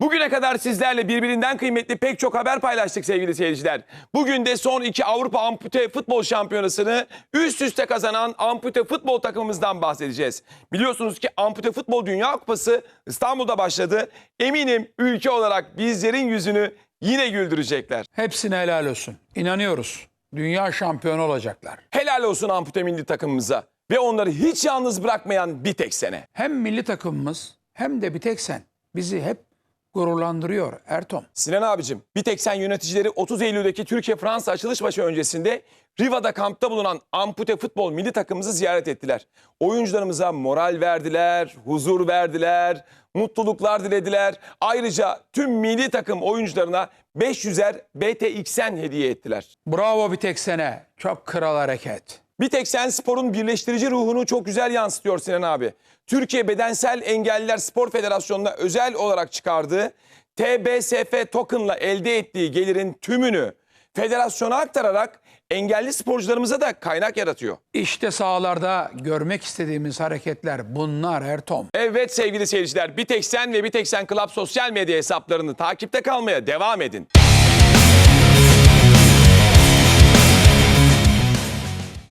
Bugüne kadar sizlerle birbirinden kıymetli pek çok haber paylaştık sevgili seyirciler. Bugün de son iki Avrupa Ampute Futbol Şampiyonası'nı üst üste kazanan Ampute Futbol takımımızdan bahsedeceğiz. Biliyorsunuz ki Ampute Futbol Dünya Kupası İstanbul'da başladı. Eminim ülke olarak bizlerin yüzünü yine güldürecekler. Hepsine helal olsun. İnanıyoruz. Dünya şampiyonu olacaklar. Helal olsun Ampute milli takımımıza ve onları hiç yalnız bırakmayan bir tek sene. Hem milli takımımız hem de bir tek sen bizi hep gururlandırıyor Ertom. Sinan abicim bir tek sen yöneticileri 30 Eylül'deki Türkiye-Fransa açılış maçı öncesinde Riva'da kampta bulunan ampute futbol milli takımımızı ziyaret ettiler. Oyuncularımıza moral verdiler, huzur verdiler, mutluluklar dilediler. Ayrıca tüm milli takım oyuncularına 500'er BTX'en hediye ettiler. Bravo bir tek sene. Çok kral hareket. Bir tek sen sporun birleştirici ruhunu çok güzel yansıtıyor Sinan abi. Türkiye Bedensel Engelliler Spor Federasyonu'na özel olarak çıkardığı TBSF token'la elde ettiği gelirin tümünü federasyona aktararak engelli sporcularımıza da kaynak yaratıyor. İşte sahalarda görmek istediğimiz hareketler bunlar Ertom. Evet sevgili seyirciler bir tek sen ve bir tek sen Club sosyal medya hesaplarını takipte kalmaya devam edin.